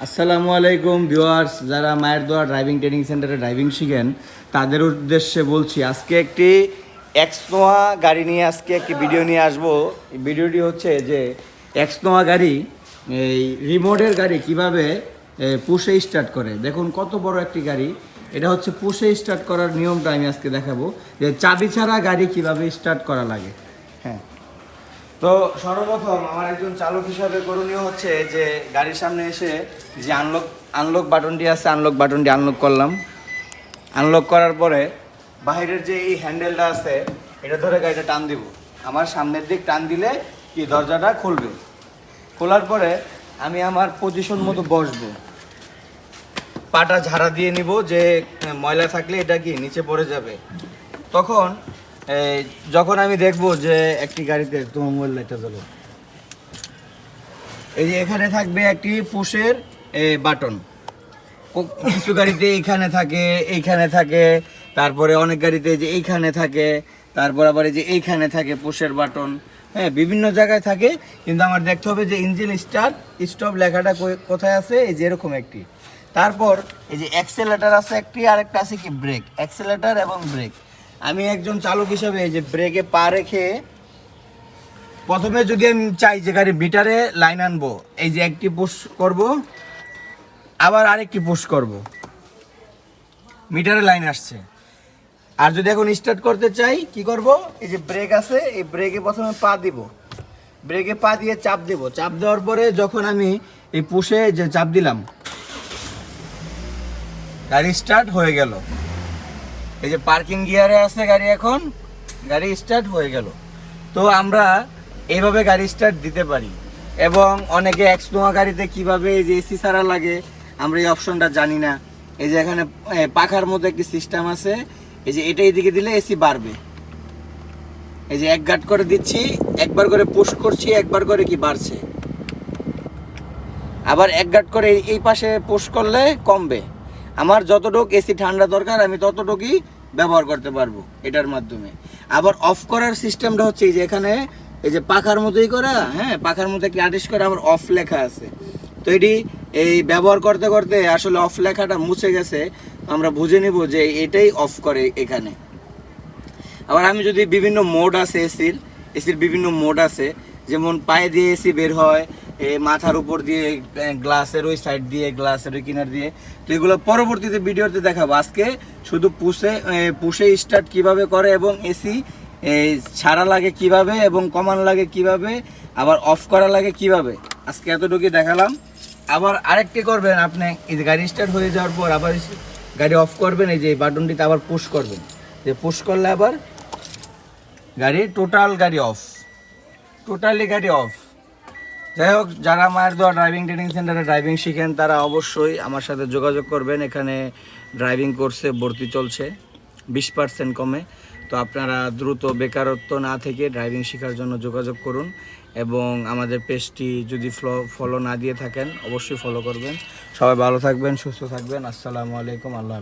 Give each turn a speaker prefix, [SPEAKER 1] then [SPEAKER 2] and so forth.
[SPEAKER 1] আসসালামু আলাইকুম ভিউয়ার্স, যারা মায়ের দোয়া ড্রাইভিং ট্রেনিং সেন্টারে ড্রাইভিং শিখেন, তাদের উদ্দেশ্যে বলছি, আজকে একটি এক্সনোয়া গাড়ি নিয়ে আজকে একটি ভিডিও নিয়ে আসব। ভিডিওটি হচ্ছে যে এক্সনোয়া গাড়ি, এই রিমোটের গাড়ি কীভাবে পুষে স্টার্ট করে। দেখুন কত বড় একটি গাড়ি। এটা হচ্ছে পুষে স্টার্ট করার নিয়মটা আমি আজকে দেখাবো, যে চাবি ছাড়া গাড়ি কীভাবে স্টার্ট করা লাগে। হ্যাঁ তো সর্বপ্রথম আমার একজন চালক হিসাবে করণীয় হচ্ছে যে গাড়ির সামনে এসে যে আনলক আনলক বাটনটি আছে আনলক বাটনটি আনলক করলাম। আনলক করার পরে বাইরের যে এই হ্যান্ডেলটা আছে, এটা ধরে গাড়িটা টান দিব। আমার সামনের দিক টান দিলে কি দরজাটা খুলবে? খোলার পরে আমি আমার পজিশন মতো বসবো। পাটা ঝাড়া দিয়ে নিব যে ময়লা থাকলে এটা কি নিচে পড়ে যাবে? তখন এই, যখন আমি দেখব যে একটি গাড়িতে তোমার মোবাইল লাইটটা জ্বলো। এই যে এখানে থাকবে একটি পুশের বাটন। কিছু গাড়িতে এইখানে থাকে এইখানে থাকে তারপরে অনেক গাড়িতে যে এইখানে থাকে তারপর আবার এই যে এইখানে থাকে পুশের বাটন। হ্যাঁ বিভিন্ন জায়গায় থাকে কিন্তু আমার দেখতে হবে যে ইঞ্জিন স্টার্ট স্টপ লেখাটা কোথায় আছে? এই যে এরকম একটি। তারপর এই যে অ্যাক্সেলেটার আছে একটি আর একটা আছে কি ব্রেক। অ্যাক্সেলেটার এবং ব্রেক। আমি একজন চালক হিসাবে এই যে ব্রেকে পা রেখে প্রথমে যদি আমি চাই যে গাড়ি মিটারে লাইন আনব, এই যে একটি পুশ করব, আবার আরেকটি পুশ করব। মিটারে লাইন আসছে। আর যদি এখন স্টার্ট করতে চাই, কি করব? এই যে ব্রেক আছে, এই ব্রেকে প্রথমে পা দিব। ব্রেকে পা দিয়ে চাপ দেব। চাপ দেওয়ার পরে যখন আমি এই পুষে যে চাপ দিলাম, গাড়ি স্টার্ট হয়ে গেল। এই যে পার্কিং গিয়ারে আছে গাড়ি এখন, গাড়ি স্টার্ট হয়ে গেল। তো আমরা এইভাবে গাড়ি স্টার্ট দিতে পারি। এবং অনেকে এক্স নোয়া গাড়িতে কীভাবে এই যে এসি ছাড়া লাগে, আমরা এই অপশনটা জানি না। এই যে এখানে পাখার মতো একটি সিস্টেম আছে। এই যে এটা এইদিকে দিলে এসি বাড়বে। এই যে এক গাট করে দিচ্ছি, একবার করে পুশ করছি, একবার করে কি বাড়ছে। আবার এক গাট করে এই- পাশে পুশ করলে কমবে। আমার যতটুক এসি ঠান্ডা দরকার, আমি ততটুকুই ব্যবহার করতে পারব এটার মাধ্যমে। আবার অফ করার সিস্টেমটা হচ্ছে এই যে এখানে, এই যে পাখার মতোই করা হ্যাঁ পাখার মতো একটি আর্টিস্ট করে আবার অফ লেখা আছে। তো এটি এই ব্যবহার করতে করতে আসলে অফ লেখাটা মুছে গেছে, আমরা বুঝে নিব যে এটাই অফ করে এখানে। আবার আমি যদি বিভিন্ন মোড আছে এসির এসির বিভিন্ন মোড আছে, যেমন পায়ে দিয়ে এসি বের হয় এ মাথার উপর দিয়ে গ্লাসের ওই সাইড দিয়ে, গ্লাসের ওই কিনার দিয়ে। তো এগুলো পরবর্তীতে ভিডিওতে দেখাবো। আজকে শুধু পুষে পুষে স্টার্ট কীভাবে করে এবং এসি ছাড়া লাগে কীভাবে এবং কমান লাগে কীভাবে, আবার অফ করা লাগে কীভাবে। আজকে এতটুকুই দেখালাম। আবার আরেকটি করবেন আপনি, এই যে গাড়ি স্টার্ট হয়ে যাওয়ার পর আবার গাড়ি অফ করবেন, এই যে এই বাটনটিতে আবার পুশ করবেন। যে পুশ করলে আবার গাড়ি টোটাল গাড়ি অফ টোটালি গাড়ি অফ যাই হোক, যারা মায়ের দোয়া ড্রাইভিং ট্রেনিং সেন্টারে ড্রাইভিং শিখেন, তারা অবশ্যই আমার সাথে যোগাযোগ করবেন। এখানে ড্রাইভিং কোর্সে ভর্তি চলছে, বিশ পার্সেন্ট কমে। তো আপনারা দ্রুত বেকারত্ব না থেকে ড্রাইভিং শেখার জন্য যোগাযোগ করুন এবং আমাদের পেজটি যদি ফলো ফলো না দিয়ে থাকেন, অবশ্যই ফলো করবেন। সবাই ভালো থাকবেন, সুস্থ থাকবেন। আসসালামু আলাইকুম, আল্লাহ।